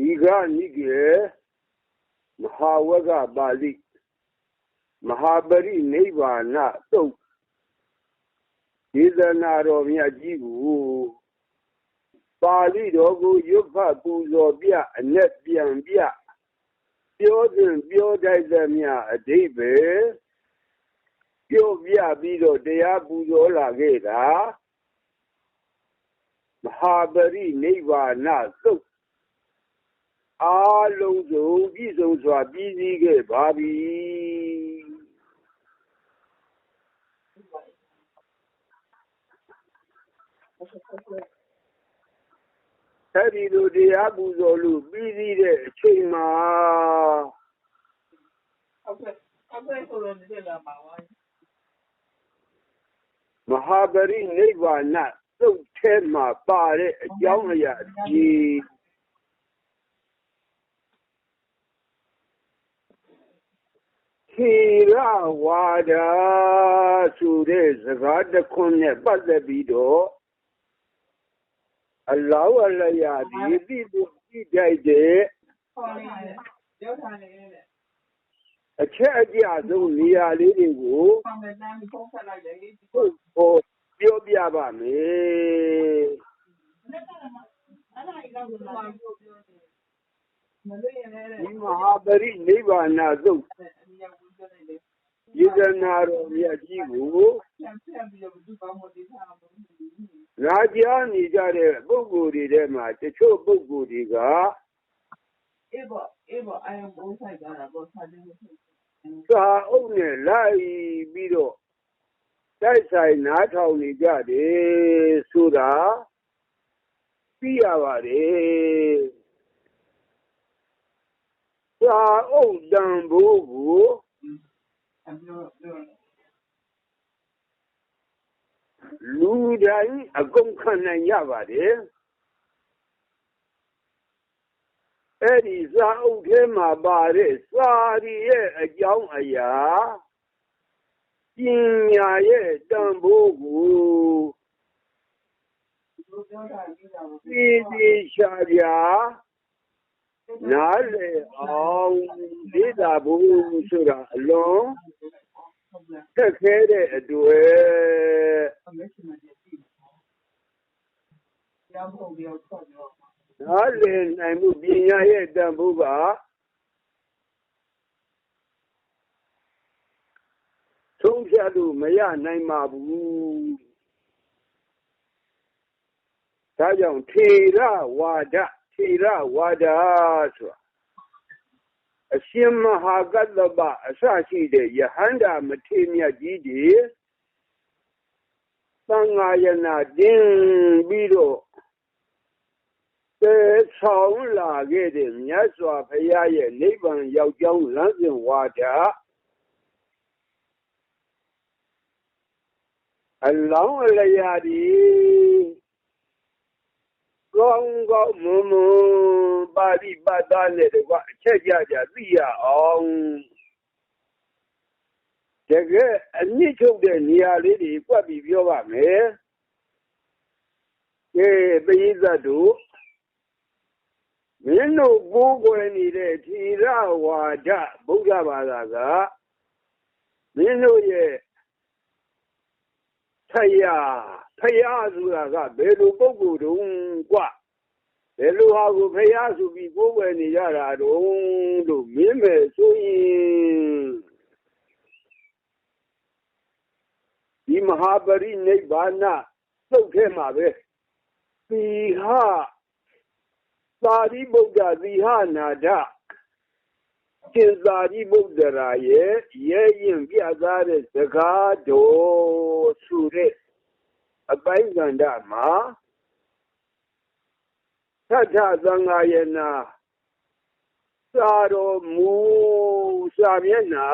ဒီကနိကေမဟာဝကပါဠိမဟာပရိနိဗ္ဗာနသုတ်ဒေသနာတော်မြတ်ကြီးကိုပါဠိတော်ကိုရွတ်ဖတ်ပူဇော်ပြအ내ပြန်ပြပြောစဉ်ပြောတိုက်သမျှအဓိပ္ပာယ်ပြောပြပြီးတော့တရားပူဇော်လာခဲ့တာမဟာပရိနိဗ္ဗာနသုတ် အားလုံးစုံပြည့်စုံစွာပြီးစည်းခဲ့ပါပြီအဲ့ဒီလိုတရားပူဇော်လို့ပြီးစည်းတဲ့အချိန်မှာဟုတ်ကဲ့ဟုတ်ကဲ့ဆိုတော့ဒီလာပါဝိုင်းမဟာပရိနိဗ္ဗာန်သုတ်ထဲမှာပါတဲ့အကြောင်းအရာကြီး ခေရဝါဒဆိုတဲ့စကားတစ်ခွန်းနဲ့ပတ်သက်ပြီးတော့အလောင်းအလျာဒီတိတိတိတိုက်တဲ့အချက်အကျဆုံးနေရာလေးတွေကိုဟုတ်ဟောပြောပြပါမယ် ဒီမဟာပရိနိဗ္ဗာန်သုတ်ယေဇနာတော်မြတ်ကြီးကိုနာကြားနေကြတဲ့ပုဂ္ဂိုလ်တွေထဲမှာတချို့ပုဂ္ဂိုလ်တွေကအေးပေါ့အေးပေါ့အယံဘုံဆိုင်ကြတာပေါ့ဆာတင်းစာအုပ်နဲ့လိုက်ပြီးတော့တိုက်ဆိုင်နားထောင်နေကြတယ်ဆိုတာသိရပါတယ် စာအုပ်တန်ဖိုးကိုလူတိုင်းအကုန်ခံနိုင်ရပါတယ်အဲ့ဒီစာအုပ်ထဲမှာပါတဲ့စာရီရဲ့အကြောင်းအရာပညာရဲ့တန်ဖိုးကိုသိသိရှာရှာ နားလေအောင်လေ့လာဖို့ဆိုတာအလွန်တက်ခဲတဲ့အတွက်နားလည်နိုင်မှုပညာရဲ့တန်ဖိုးကသုံးဖြတ်လို့မရနိုင်ပါဘူးဒါကြောင့်ထေရဝါဒ ထေရဝါဒဆိုတာအရှင်မဟာကတ္တပအစရှိတဲ့ယဟန္တာမထေမြတ်ကြီးတွေသံဃာယနာတင်းပြီးတော့သေဆောင်လာခဲ့တဲ့မြတ်စွာဘုရားရဲ့နိဗ္ဗာန်ရောက်ကြောင်းလမ်းစဉ်ဝါဒအလောင်းအလျာဒီ ကောင်းကောင်းမွန်မွန်ပါဠိပတ်သားနဲ့တကွအချက်ကြကြသိရအောင်တကယ်အနစ်ချုပ်တဲ့နေရာလေးတွေကွက်ပြီးပြောပါမယ်ကဲပိဋကတ်တို့မင်းတို့ကိုးကွယ်နေတဲ့သီရဝါဒဗုဒ္ဓဘာသာကမင်းတို့ရဲ့ ဖယားဖယားဆိုတာကဘယ်လိုပုံကိုယ်တုံးကွဘယ်လိုဟာကိုဖယားဆိုပြီးကိုယ်ဝယ်နေရတာတုံးလို့မင်းမယ်ဆိုရင်ဒီမဟာပရိနိဗ္ဗာန်သုတ်ထဲမှာပဲသီဟသာရိပုတ္တသီဟနာဒ ကျင်သာရိပုတ္တရာရဲ့ရဲရင်ပြသားတဲ့စကားတော်ဆိုတဲ့အပိုင်းကန္တမှာသတ္ထသံဃာယနာစာတော်မူစာမျက်နှာ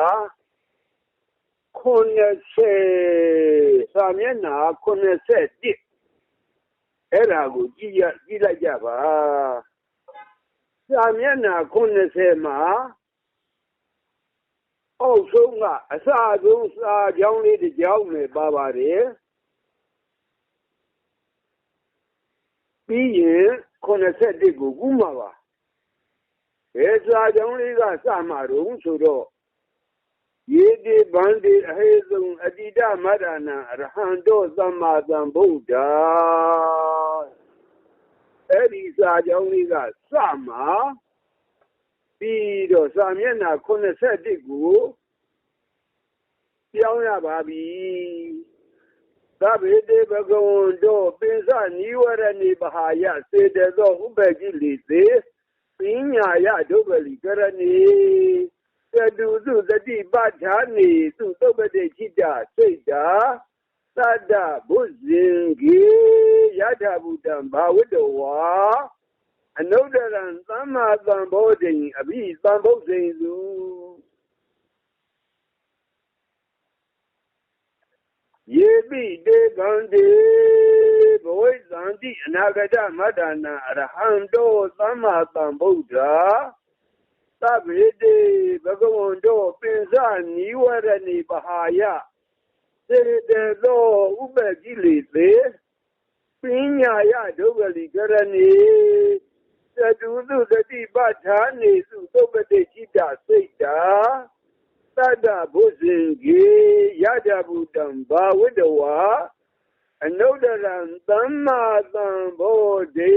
90စာမျက်နှာ91အဲ့ဒါကိုကြည့်ရကြည့်လိုက်ကြပါစာမျက်နှာ90မှာ အောက်ဆုံးကအစဆုံးစာကြောင်းလေးတစ်ကြောင်းနဲ့ပါပါတယ်ပြီးရင်81ကိုကူးမှာပါဘယ်စာကြောင်းလေးကစမှာတော့ဆိုတော့ယေတိဗန္တိအဟေဇုံအတိတမရဏံအရဟံတောသမ္မာသမ္ဗုဒ္ဓအဲ့ဒီစာကြောင်းလေးကစမှာ ပြီးတော့စာမျက်နှာ81ကိုပြောင်းရပါပြီသဗ္ဗေတေဘဂဝန္တောပိစနိဝရဏိပဟာယစေတသောဥပ္ပကိလိသေပညာယဒုပ္ပလိကရဏီသတုသုသတိပဋ္ဌာနေသုသုပ္ပတိချိတစိတ်တာသတ္တဘုဇင်ကေယထာဘုတံဘာဝတ္တဝါ အနုဒရံသမ္မာသမ္ဗောဓိအဘိသမ္ဗုဒ္ဓိစုယေပိတေကံတေဘဝိသန္တိအနာဂတမတ္တနာအရဟံတောသမ္မာသမ္ဗုဒ္ဓသဗ္ဗေတေဘဂဝန္တောပိစနိဝရဏိပဟာယစေတေသောဥပ္ပကိလေသေပညာယဒုက္ခလိကရဏီ သတုသုတတိပဋ္ဌာနေစုသုပတိจิตစိတ်တာသတ္တဘုဇင်ကြီးယတဗုတံဘာဝတ္တဝါအနုဒရံသမ္မာသမ္ဗောဓိ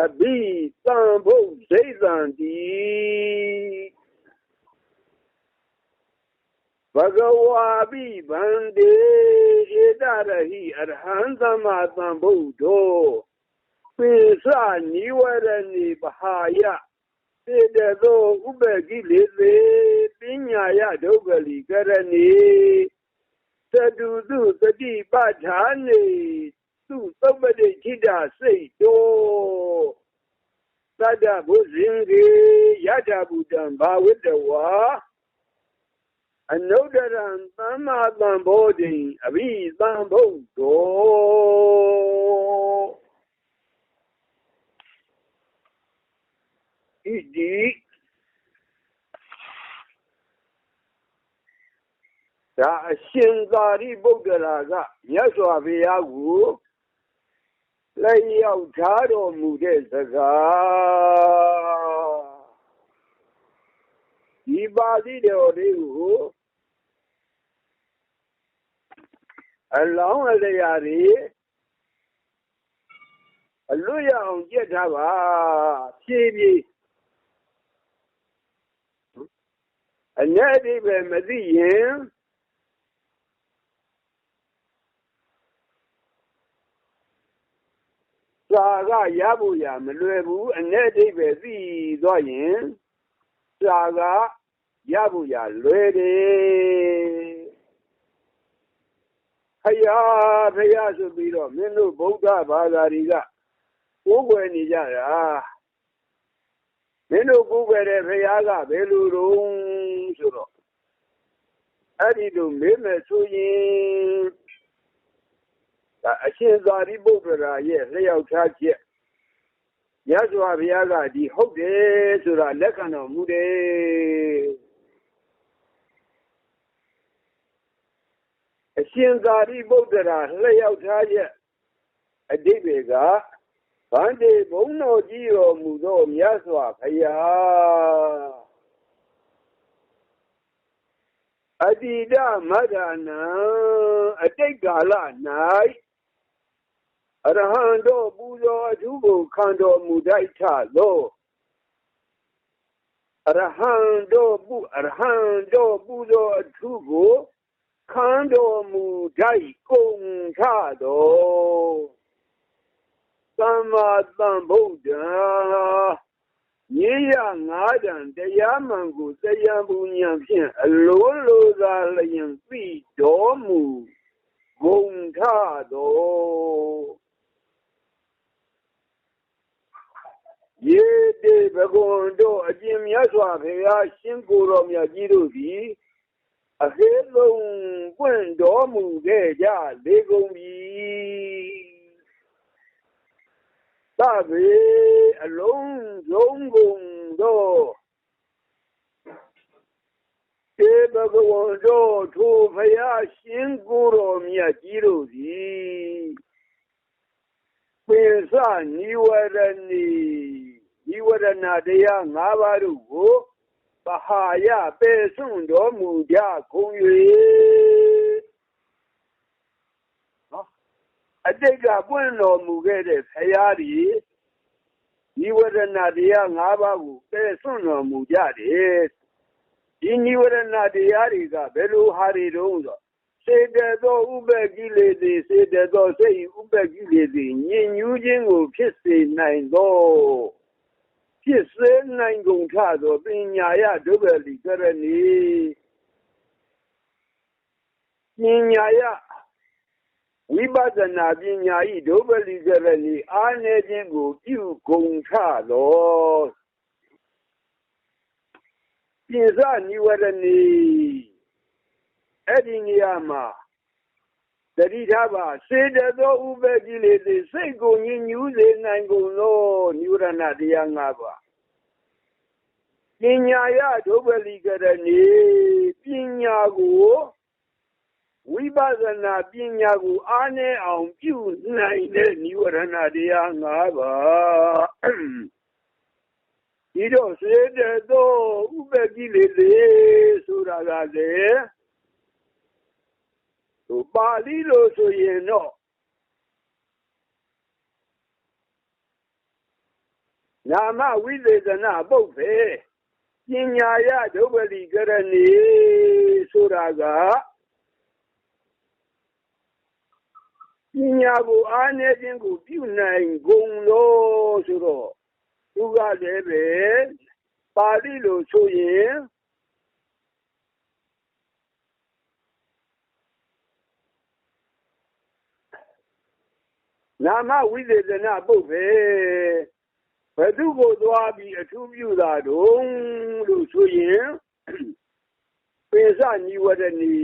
အဘိသံဘုစိတ်တံတိဘဂဝါပိဗန္တေဧတရဟိအရဟံသမ္မာသမ္ဗုဒ္ဓော ပိစနိဝရဏိပဟာယစေတသောဥပ္ပကိလေသေပညာယဒုက္ခလိကရဏီသတုသုသတိပဋ္ဌာနေသူသုပ္ပတိခိတစိတ်တောသတ္တဘုဇင်ကေယထာဘူတံဘာဝတ္တဝါအနုဒရံသမ္မာသမ္ဗောဓိအဘိသံဗုဒ္ဓော ဣတိဒါအရှင်သာရိပုတ္တရာကမြတ်စွာဘုရားကိုလက်ရောက်ထားတော်မူတဲ့စကားဒီပါဠိတော်လေးကိုအလောင်းအလျာတွေအလွတ်ရအောင်ကြက်ထားပါဖြည်းဖြည်း အ내အတိပဲမသိရင်စာကရဖို့ရမလွယ်ဘူးအ내အတိပဲသိသွားရင်စာကရဖို့ရလွယ်တယ်ဖယားဖယားဆိုပြီးတော့မင်းတို့ဗုဒ္ဓဘာသာတွေကကိုးကွယ်နေကြတာ မင်းတို့ကိုးကွယ်တဲ့ဖယားကဘယ်လိုတုံးဆိုတော့အဲ့ဒီလိုမေးမယ်ဆိုရင်ဒါအရှင်သာရိပုတ္တရာရဲ့လျှောက်ထားချက်ရသော်ဘုရားကဒီဟုတ်တယ်ဆိုတာလက်ခံတော်မူတယ်အရှင်သာရိပုတ္တရာလျှောက်ထားချက်အတိပ္ပယ်က ဗန္တိဘုံတော်ကြီးတော်မူသောမြတ်စွာဘုရားအတိဒမဒနာအတိတ်ကာလ၌အရဟံတော်ပူဇော်အထူးကိုခံတော်မူတတ်ထသောအရဟံတော်ပူအရဟံတော်ပူဇော်အထူးကိုခံတော်မူတတ်ကုန်ထသော သမ္မာသမ္ဗုဒ္ဓမြေရငါးတန်တရားမှန်ကိုတရားပူဉဏ်ဖြင့်အလိုလိုသာလျင်သိတော်မူဂုံထတော်ယေတေဘဂဝန္တောအကျင့်မြတ်စွာဘုရားရှင်ကိုယ်တော်မြတ်ကြီးတို့သည်အဟေလုံးပွင့်တော်မူခဲ့ကြလေကုန်ပြီ သဗေအလုံးစုံကုန်သောတေဘဂဝန္တောထိုဖယားရှင်ကိုယ်တော်မြတ်ကြီးတို့သည်ပိစနိဝရဏီယဒီဝရဏတရား၅ပါးတို့ကိုပဟာယပေစွန့်တော်မူကြကုန်၍နော် အတိတ်ကပွင့်တော်မူခဲ့တဲ့ဖရာဒီနိဝရဏတရား၅ပါးကိုပေစွန့်တော်မူကြတယ်ဒီနိဝရဏတရားတွေကဘယ်လိုဟာတွေတုံးဆိုစေတသောဥပ္ပကိလေသေစေတသောစိတ်ဥပ္ပကိလေသေညင်ညူးခြင်းကိုဖြစ်စေနိုင်သောဖြစ်စေနိုင်ကုန်ထသောပညာယဒုဗလီကရဏီပညာယ ဝိပဿနာပညာဤဒုဗလီကရဏီအာနေခြင်းကိုပြုကုန်ထသောပြင်စနိဝရဏီအဲ့ဒီနေရာမှာတတိထားပါစေတသောဥပ္ပကိလေသေစိတ်ကိုညှဉ်းညူးစေနိုင်ကုန်သောနိဝရဏတရား၅ပါးပညာယဒုပ္ပလိကရဏီပညာကို ဝိပဿနာပညာကိုအားနည်းအောင်ပြုနိုင်တဲ့နိဝရဏတရား၅ပါးဒီတော့စေတသောဥပ္ပကိလေသေဆိုတာကလည်းပါဠိလိုဆိုရင်တော့နာမဝိသေသနာပုတ်ပဲပညာယဒုပ္ပလိကရဏီဆိုတာက ပညာကိုအားနည်းခြင်းကိုပြုနိုင်ကုန်လို့ဆိုတော့သူကလည်းပဲပါဠိလိုဆိုရင်နာမဝိသေသနာပုတ်ပဲဘယ်သူကိုသွားပြီးအထူးပြုတာတုံးလို့ဆိုရင်ပေစညီဝရဏီ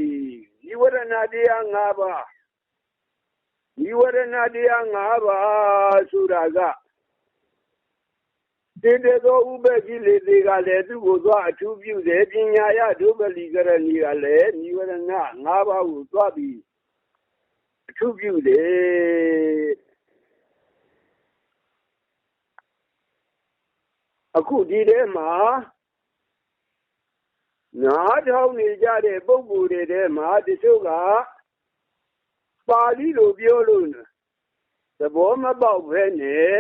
ညီဝရဏတရား၅ပါး ညီဝရဏတရား၅ပါးဆိုတာကတည်တဲ့သောဥပ္ပကိလေတွေကလည်းသူ့ကိုသွားအထူးပြုတယ်ပညာရဒုပလီကရဏီကလည်းညီဝရဏ၅ပါးကိုသွားပြီးအထူးပြုတယ်အခုဒီထဲမှာနားထောင်နေကြတဲ့ပုဂ္ဂိုလ်တွေထဲမှာတချို့က ပါဠိလိုပြောလို့သဘောမပေါက်ဘဲနဲ့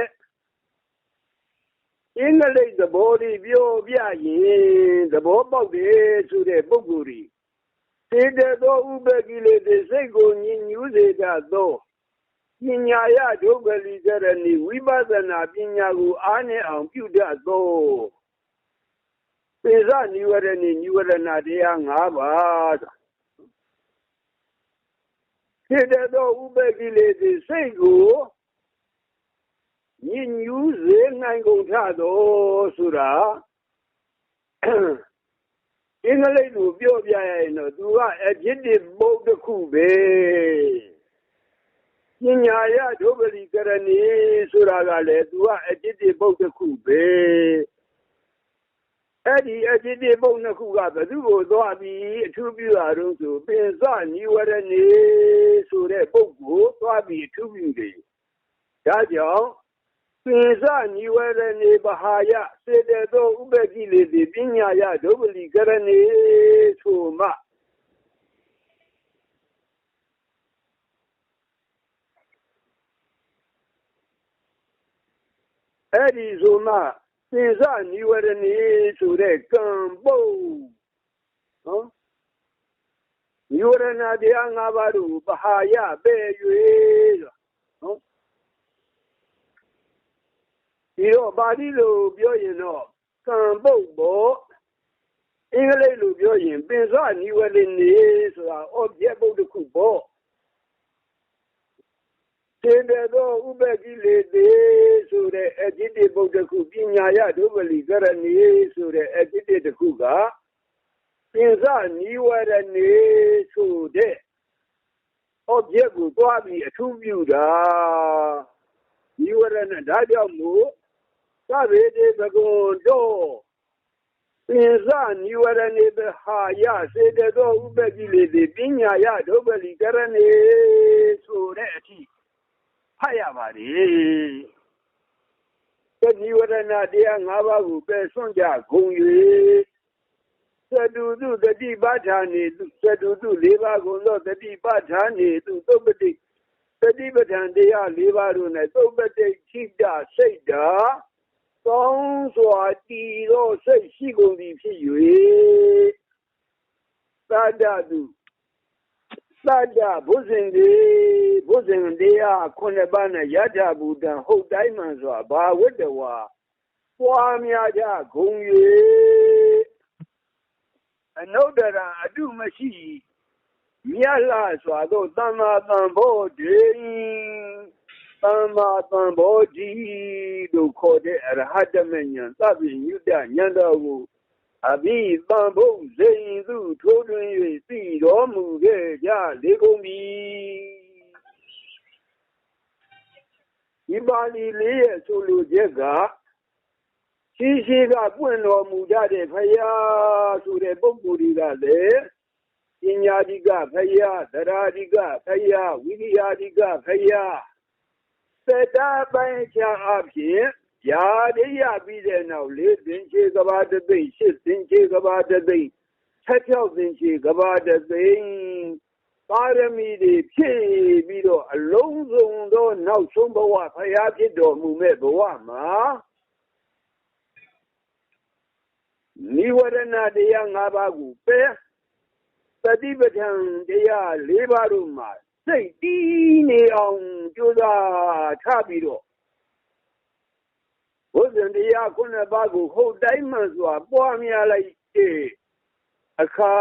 အင်္ဂလိပ်သဘောတွေပြောပြရင်သဘောပေါက်တယ်ဆိုတဲ့ပုဂ္ဂိုလ်တွေစေတသောဥပ္ပကိလေသေစိတ်ကိုညှဉ်းညူးစေတတ်သောပညာယဒုက္ခလိကရဏီဝိပဿနာပညာကိုအားနဲ့အောင်ပြုတတ်သောပေဇနိဝရဏီနိဝရဏတရား၅ပါး ဖြစ်တဲ့ဥပ္ပကိလေသေစိတ်ကိုညဉ့်ညူးစေနိုင်ကုန်ထသောဆိုတာအင်္ဂလိပ်လိုပြောပြရရင်တော့သူက adjective ဘုတ်တစ်ခုပဲပညာရဒုပတိကရဏီဆိုတာကလည်းသူကအจิตဘုတ်တစ်ခုပဲ အဲ့ဒီအจิตဘုတ်နှစ်ခုကဘယ်သူကိုသွားပြီးအထူးပြုတာတော့ဆိုပင်စညီဝရဏီဆိုတဲ့ပုဂ္ဂိုလ်သွားပြီးအထူးပြုတယ်ဒါကြောင့်ပင်စညီဝရဏီဘဟာယစေတသောဥပ္ပကိလေတိပညာယဒုပတိကရဏီဆိုမှအဲ့ဒီဆိုမှ သင်္စနိဝရဏီဆိုတဲ့ကံပုတ်နော်နိဝရဏတရား၅ပါးတို့ပဟာယပဲ့၍ဆိုနော်ဒီတော့ပါဠိလိုပြောရင်တော့ကံပုတ်ပေါ့အင်္ဂလိပ်လိုပြောရင်ပင်စနိဝရဏီဆိုတာ object ပုတ်တစ်ခုပေါ့ စေတသောဥပ္ပကိလေသေဆိုတဲ့အจิตဗုဒ္ဓခုပညာရဒုပလီကရဏီဆိုတဲ့အจิตတစ်ခုကပင်စနိဝရဏီဆိုတဲ့ object ကိုတွားပြီးအထူးပြုတာနိဝရဏဒါကြောင့်မို့သဗ္ဗေတေဘဂဝန္တောပင်စနိဝရဏေဘဟာယစေတသောဥပ္ပကိလေသေပညာယဒုပလီကရဏီဆိုတဲ့အထိ ဖတ်ရပါတယ်သတိဝရဏတရား၅ပါးကိုပယ်စွန့်ကြဂုံ၍သတုတုတတိပဋ္ဌာနေသူသတုတု၄ပါးကုန်သောတတိပဋ္ဌာနေသူသုပတိတတိပဋ္ဌာန်တရား၄ပါးတို့၌သုပတိခိတစိတ်တာကောင်းစွာတည်သောစိတ်ရှိကုန်သည်ဖြစ်၍သာဒတု သာဒဘုဇင်ဒီဘုဇင်တရားခုနှစ်ပါးနဲ့ယထာဘူတံဟုတ်တိုင်းမှန်စွာဘာဝတ္တဝါပွားများကြဂုံ၍အနုတ္တရအတုမရှိမြတ်လာစွာသောသမ္မာသံဘောဓိသမ္မာသံဘောဓိတို့ခေါ်တဲ့အရဟတမဉ္ဇဉ်သဗ္ဗညုတဉာဏ်တော်ကို အဘိသံဘုဇိန်သူထိုးတွင်၍သိတော်မူခဲ့ကြလေကုန်ပြီဒီပါဠိလေးရဲ့ဆိုလိုချက်ကရှိရှိကပွင့်တော်မူကြတဲ့ဖရာဆိုတဲ့ပုဂ္ဂိုလ်တွေကလည်းပညာဓိကဖရာသရာဓိကဖရာဝိရိယဓိကဖရာသတ္တပိုင်းချအဖြစ် ရာဒိယပြီးတဲ့နောက်လေးသင်္ချေကဘာတသိရှစ်သင်္ချေကဘာတသိဆက်ဖြောက်သင်္ချေကဘာတသိပါရမီတွေဖြည့်ပြီးတော့အလုံးစုံသောနောက်ဆုံးဘဝဖရာဖြစ်တော်မူမဲ့ဘဝမှာနိဝရဏတရား၅ပါးကိုပယ်သတိပဋ္ဌာန်တရား၄ပါးတို့မှာစိတ်တည်နေအောင်ကြိုးစားထားပြီးတော့ ဘုဇင်တရားခုနှစ်ပါးကိုဟုတ်တိုင်းမှန်စွာပွားများလိုက်တဲ့အခါ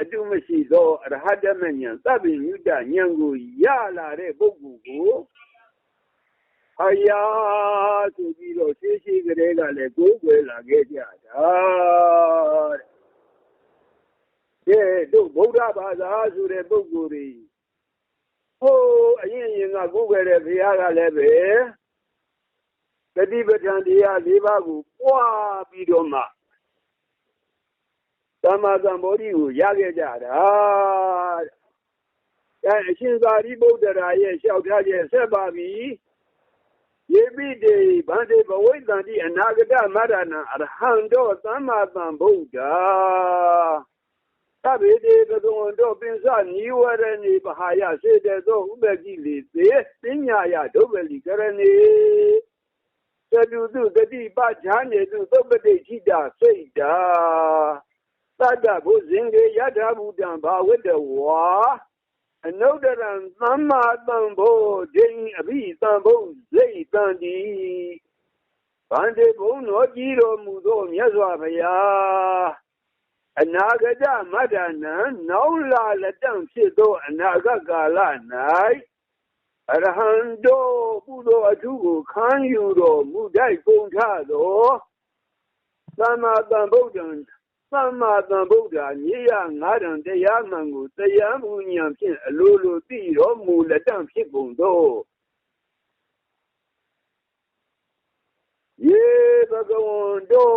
အတုမရှိသောအရဟတမဉ္ဇဉ်သဗ္ဗညုတဉာဏ်ကိုရလာတဲ့ပုဂ္ဂိုလ်ကိုဖယားဆိုပြီးတော့ရှိရှိကလေးကလည်းကိုးကွယ်လာခဲ့ကြတာတဲ့တို့ဗုဒ္ဓဘာသာဆိုတဲ့ပုဂ္ဂိုလ်တွေဟိုအရင်ရင်ကကိုးကွယ်တဲ့ဘုရားကလည်းပဲ တတိပဋ္ဌာန်တရား၄ပါးကိုပွားပြီးတော့မှသမ္မာသမ္ဗောဓိကိုရခဲ့ကြတာအဲအရှင်သာရိပုတ္တရာရဲ့လျှောက်ထားချက်ဆက်ပါပြီယေပိတေဗန္တိဘဝိတ္တန္တိအနာဂတမရဏအရဟံတောသမ္မာသမ္ဗုဒ္ဓသဗ္ဗေတေကသောတောပင်စနိဝရဏိပဟာယစေတသောဥပကိလေသေပညာယဒုဗ္ဗလိကရဏေ သတုတုတတိပဈာနေတုသုပတိခိတာစိတ်တာသတ္တဘုဇင်ကေယထာဘူတံဘာဝတ္တဝါအနုတ္တရံသမ္မာတံဘောဒိအဘိတံဘုစိတ်တံတိဗန္တေဘုံတော်ကြည်တော်မူသောမြတ်စွာဘုရားအနာဂတမတ္တနံနောက်လာလက်တံဖြစ်သောအနာဂတ်ကာလ၌ အရဟံတောပုသောအထုကိုခံယူတော်မူတိုက်ကုန်ထသောသမ္မာသမ္ဗုဒ္ဓံသမ္မာသမ္ဗုဒ္ဓမြေရငါးတန်တရားမှန်ကိုတရားမှုဉာဏ်ဖြင့်အလိုလိုသိတော်မူလက်တံဖြစ်ကုန်သောယေဘဂဝန္တော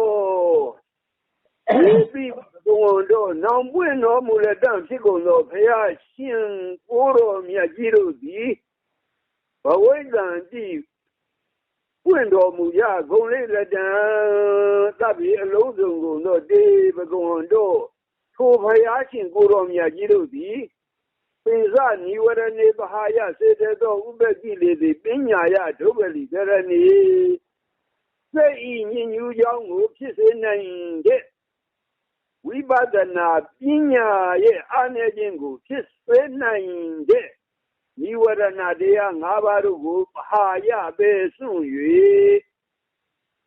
ယေပိဘဂဝန္တောနောင်ပွင့်တော်မူလက်တံဖြစ်ကုန်သောဘုရားရှင်ကိုယ်တော်မြတ်ကြီးတို့သည် ဘဝိတံတိပွင့်တော်မူရဂုံလေးလက်တံတပ်ပြီးအလုံးစုံကုန်သောတေပကုံတို့ထိုဖယားရှင်ကိုတော်မြတ်ကြီးတို့သည်ပိဇာနိဝရဏေပဟာယစေတသောဥပကိလေသည်ပညာယဒုဗလိကရဏီစိတ်ဤညဉ့်ညူးကြောင်းကိုဖြစ်စေနိုင်တဲ့ဝိပဿနာပညာရဲ့အားနည်းခြင်းကိုဖြစ်စေနိုင်တဲ့ နိဝရဏတရား၅ပါးတို့ကိုပဟာယပဲစွန့်၍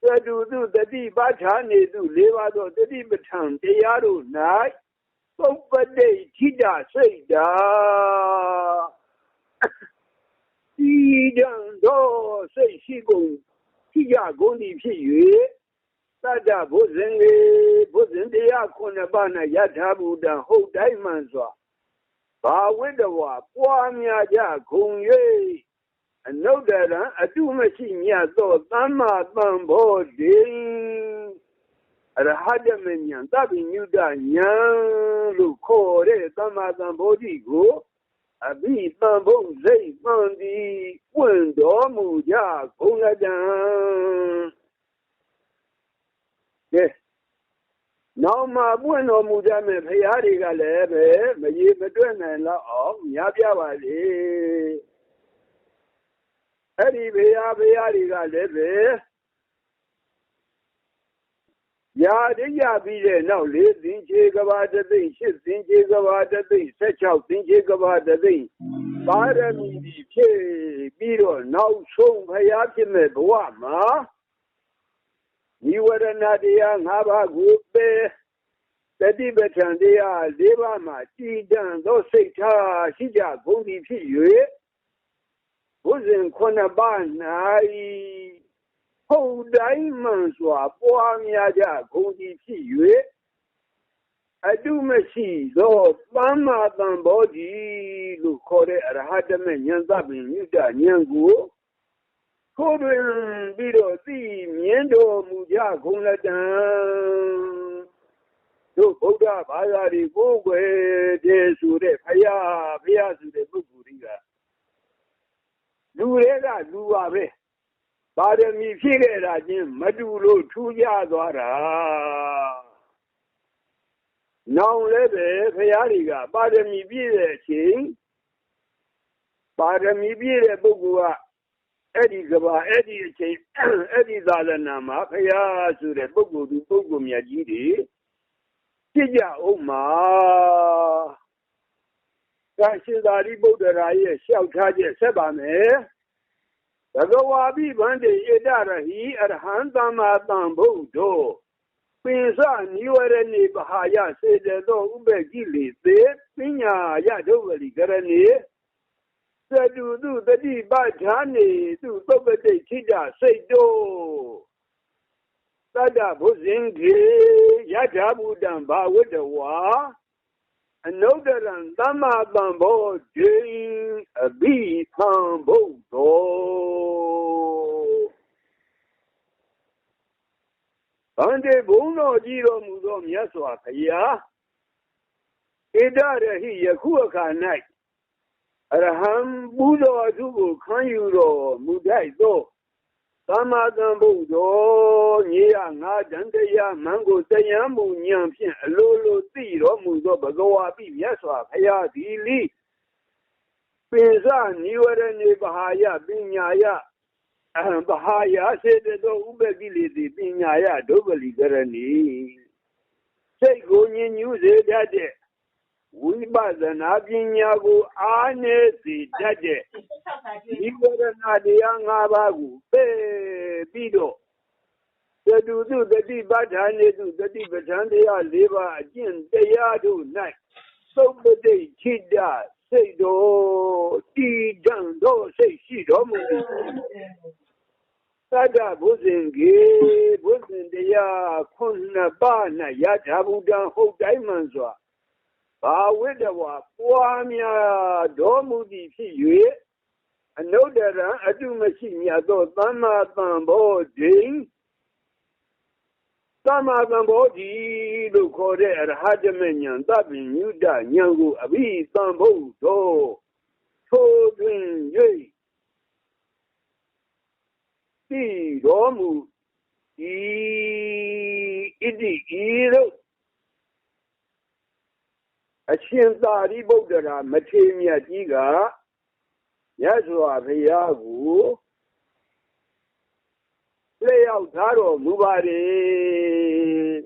သတုတုတတိပဋ္ဌာနေတု၄ပါးသောတတိပဋ္ဌာန်တရားတို့၌ပုပ္ပတိခိတစိတ်တာဒီတံသောစိတ်ရှိကုန်ခိယကုန်သည်ဖြစ်၍တတ္တဘုဇင်လေဘုဇင်တရားခုနှစ်ပါး၌ယထာဘူတံဟုတ်တိုင်းမှန်စွာ ဘာဝိတဝါပွားများကြခုံ၍အနုတ္တရံအတုမရှိမြတ်သောသမ္မာသမ္ဗောဓိအရဟတမဉ္ဇဉ်သဗ္ဗညုတဉာဏ်လို့ခေါ်တဲ့သမ္မာသမ္ဗောဓိကိုအဘိပံဘုံစိတ်ပန်ဒီပွင့်တော်မူကြဂုံလတံကဲ နောက်မှပွင့်တော်မူကြမယ်ဖရာတွေကလည်းပဲမရေမတွက်နိုင်တော့အောင်ညာပြပါလေအဲ့ဒီဖရာဖရာတွေကလည်းပဲရာတိရပြီးတဲ့နောက်လေးသင်္ချေကဘာတသိမ့်ရှစ်သင်္ချေကဘာတသိမ့်16သင်္ချေကဘာတသိမ့်ပါရမီကြီးဖြစ်ပြီးတော့နောက်ဆုံးဖရာဖြစ်မဲ့ဘဝမှာ ညီဝရဏတရား၅ပါးကိုပဲတတိပဋ္ဌာန်တရား၄ပါးမှာကြည်တံသောစိတ်ထားရှိကြကုန်သည်ဖြစ်၍ဘုဇင်ခုနှစ်ပါး၌ဟုတ်တိုင်းမှန်စွာပွားများကြဂုံကြီးဖြစ်၍အတုမရှိသောသမ္မာတန်ဘောဓိလို့ခေါ်တဲ့အရဟတမေဉာဏ်သပင်မြတ်ဉာဏ်ကို ကိုယ်တွင်ပြီးတော့သိမြင်တော်မူကြဂုံလက်တံတို့ဗုဒ္ဓဘာသာတွေကိုယ်ွယ်တည်းဆိုတဲ့ဖယားဖယားဆိုတဲ့ပုဂ္ဂိုလ်ကြီးကလူတွေကလူပါပဲပါရမီဖြည့်ခဲ့တာချင်းမတူလို့ထူးခြားသွားတာနောင်လည်းပဲဖရာတွေကပါရမီပြည့်တဲ့အချိန်ပါရမီပြည့်တဲ့ပုဂ္ဂိုလ်က အဲ့ဒီကဘာအဲ့ဒီအချိန်အဲ့ဒီသာသနာမှာဖရာဆိုတဲ့ပုဂ္ဂိုလ်သူပုဂ္ဂိုလ်မြတ်ကြီးတွေဖြစ်ကြအောင်မှာကာရှိသာရိပုတ္တရာရဲ့လျှောက်ထားချက်ဆက်ပါမယ်ဘဂဝါပိဗန္တိဣတရဟိအရဟံသမ္မာသမ္ဗုဒ္ဓောပင်စနိဝရဏိပဟာယစေတသောဥပ္ပကိလေသေပညာယဒုဝလိကရဏေ သတုတုတတိပဋ္ဌာနေသူသုပ္ပတိခိတစိတ်တောတတ္တဘုဇင်ခေယထာဘူတံဘာဝတ္တဝါအနုတ္တရံသမ္မာတံဘောဓိအဘိသံဘု အခါ၌အရဟံဘုသောအထုကိုခံယူတော်မူထိုက်သောသမ္မာသမ္ဗုဒ္ဓောညီရငါတန်တရားမံကိုတရားမူဉာဏ်ဖြင့်အလိုလိုသိတော်မူသောဘဂဝါပိမြတ်စွာဘုရားသည်လိပင်စနိဝရဏေပဟာယပညာယအဟံပဟာယစေတသောဥပ္ပကိလေတိပညာယဒုပလိကရဏီစိတ်ကိုညင်ညူးစေတတ်တဲ့ ဝိပဿနာပညာကိုအားနည်းစေတတ်တဲ့ဒီဝရဏတရား၅ပါးကိုပယ်ပြီးတော့သတုတုတတိပဋ္ဌာနေတုတတိပဋ္ဌာန်တရား၄ပါးအကျင့်တရားတို့၌သုပ္ပတိခိတစိတ်တော်တည်တံ့သောစိတ်ရှိတော်မူသည်သတ္တဘုဇင်ကေဘုဇင်တရားခုနှစ်ပါး၌ယထာဘုဒ္ဓဟုတ်တိုင်းမှန်စွာ ဘာဝိတဝါပွားများတော်မူသည်ဖြစ်၍အနုတ္တရံအတုမရှိမြတ်သောသမ္မာသံဘောဓိသမ္မာသံဘောဓိလို့ခေါ်တဲ့အရဟတမေဉာဏ်သဗ္ဗညုတဉာဏ်ကိုအဘိသံဘုဒ္ဓောထိုတွင်၍သိတော်မူဤဣတိဤတို့အ ရှင်သာရိပုတ္တရာမထေရမြတ်ကြီးကမြတ်စွာဘုရားကိုလျှောက်ထားတော်မူပါတယ်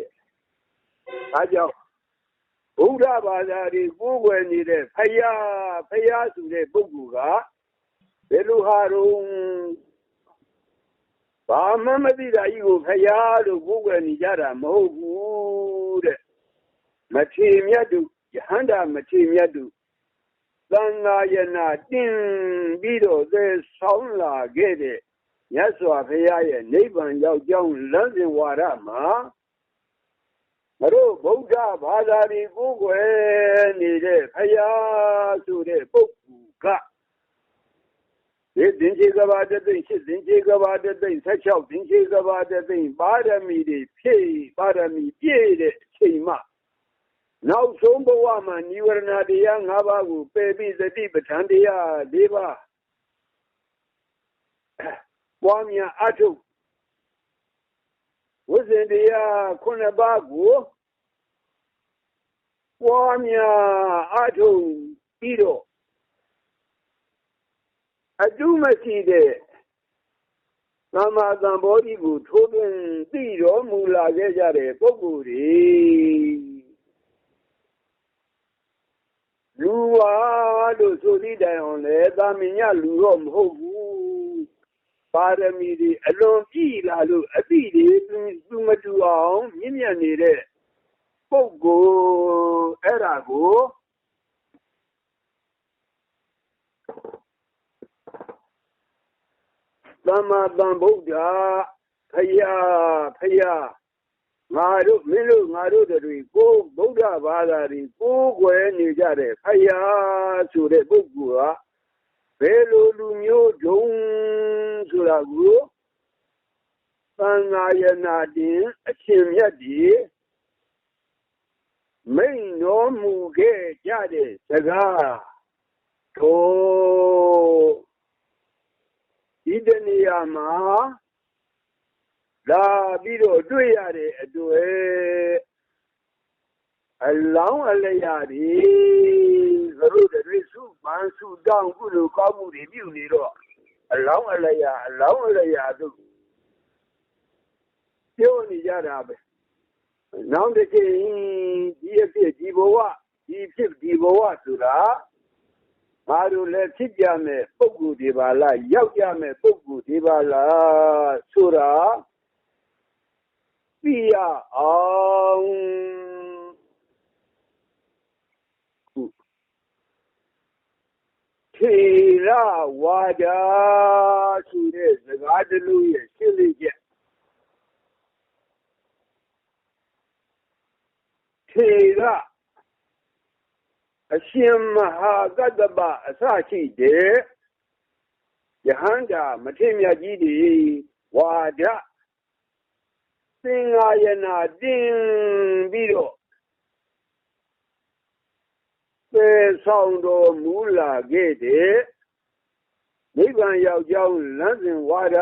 ။ဒါကြောင့်ဘုရားဘာသာတွေကိုးကွယ်နေတဲ့ဖယားဖယားဆိုတဲ့ပုဂ္ဂိုလ်ကဘယ်လိုဟာတော့ဘာမှမသိတာကြီးကိုဖယားလို့ကိုးကွယ်နေကြတာမဟုတ်ဘူးတဲ့။မထေရမြတ်တို့ ယဟန္တာမထေမြတ်တို့သံဃာယနာတင်ပြီးတော့သဲဆောင်လာခဲ့တဲ့မြတ်စွာဘုရားရဲ့နိဗ္ဗာန်ရောက်ကြောင်းလမ်းစဉ်ဝါဒမှာမတို့ဗုဒ္ဓဘာသာတွေကိုယ်ွယ်နေတဲ့ဘုရားဆိုတဲ့ပုဂ္ဂိုလ်ကဒီသင်္ချေကဘာတသိမ့်ရှစ်သင်္ချေကဘာတသိမ့်16သင်္ချေကဘာတသိမ့်ပါရမီတွေဖြည့်ပါရမီပြည့်တဲ့အချိန်မှ နောက်ဆုံးဘဝမှာនិဝရဏတရား၅ပါးကိုပယ်ပြီးသတိပဋ္ဌာန်တရား၄ပါးပွားများအထုဝိဇ္ဇင်တရားခုနှစ်ပါးကိုပွားများအထုပြီးတော့အတုမရှိတဲ့သမ္မာသမ္ဗောဓိကိုထိုးသွင်းသိတော်မူလာခဲ့ကြတဲ့ပုဂ္ဂိုလ်တွေ လူဝါလို့ဆိုသည့်တိုင်အောင်လေသာမညလူတော့မဟုတ်ဘူးပါရမီတွေအလွန်ပြည့်လာလို့အတိတွေသူမတူအောင်မြင့်မြတ်နေတဲ့ပုဂ္ဂိုလ်အဲ့ဒါကိုသမ္မာသမ္ဗုဒ္ဓဖယားဖယား ငါတို့မင်းတို့ငါတို့တွေကိုဗုဒ္ဓဘာသာတွေကိုကိုယ်နေကြတဲ့ဖယားဆိုတဲ့ပုဂ္ဂိုလ်ကဘယ်လိုလူမျိုးဒုံဆိုတာကိုသံဃာယနာတင်အရှင်မြတ်ဒီမိန်တော်မူခဲ့ကြတဲ့စကားတို့ဒီတနေရာမှာ လာပြီးတော့တွေ့ရတဲ့အတွေ့အလောင်းအလျာတွေသတို့တွေစုပန်းစုတောင်းကုလိုကောင်းမှုတွေပြုနေတော့အလောင်းအလျာအလောင်းအလျာတို့ပြောနေကြတာပဲနောက်တစ်ချိန်ဒီအဖြစ်ဒီဘဝဒီဖြစ်ဒီဘဝဆိုတာငါတို့လည်းဖြစ်ကြမယ်ပုဂ္ဂိုလ်ဒီပါလားရောက်ကြမယ်ပုဂ္ဂိုလ်ဒီပါလားဆိုတာ ပြရအောင်ထေရဝါဒဆိုတဲ့စကားတလူရဲ့ရှင်းလင်းချက်ထေရအရှင်မဟာကတ္တပအစရှိတဲ့ယဟန္တာမထေမြတ်ကြီးတွေဝါဒ သင်္ဃာယနာတင်ပြီးတော့ပေဆောင်တော်မူလာခဲ့တဲ့နိဗ္ဗာန်ရောက်ကြောင်းလမ်းစဉ်ဝါဒ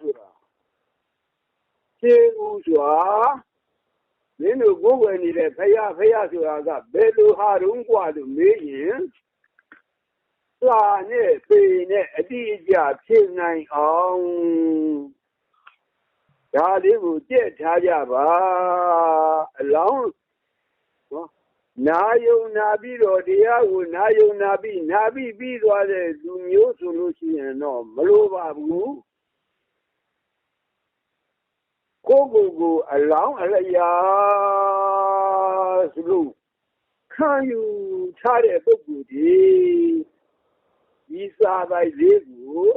ဆိုတာရှင်းဦးစွာမင်းတို့ကိုယ်ွယ်နေတဲ့ဖယားဖယားဆိုတာကဘယ်လိုဟာတုံးกว่าလို့မေးရင်စာနဲ့ပေနဲ့အတိအကျဖြစ်နိုင်အောင် ဒါလေးကိုကြက်ထားကြပါအလောင်းနော်နာယုံနာပြီးတော့တရားကိုနာယုံနာပြီးနာပြီးပြီးသွားတဲ့လူမျိုးဆိုလို့ရှိရင်တော့မလိုပါဘူးကိုကိုကိုအလောင်းအလျာဆိုလို့ခံယူထားတဲ့ပုဂ္ဂိုလ်ဒီဒီစာပိုက်လေးကို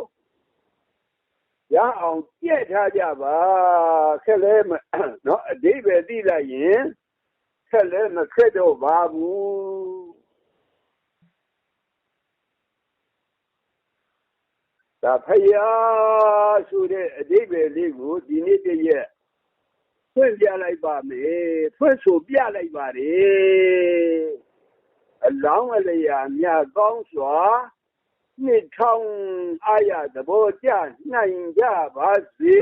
ရအောင်ကြက်ထားကြပါခက်လဲနော်အဓိပ္ပာယ်သိလိုက်ရင်ခက်လဲမခက်တော့ပါဘူးဒါဖယားဆိုတဲ့အဓိပ္ပာယ်လေးကိုဒီနေ့တည့်ရက်ဖွင့်ပြလိုက်ပါမယ်ဖွင့်ဆိုပြလိုက်ပါတယ်အလောင်းအလျာမြတ်ကောင်းစွာ နှစ်ထောင်အာရသဘောကျနိုင်ကြပါစေ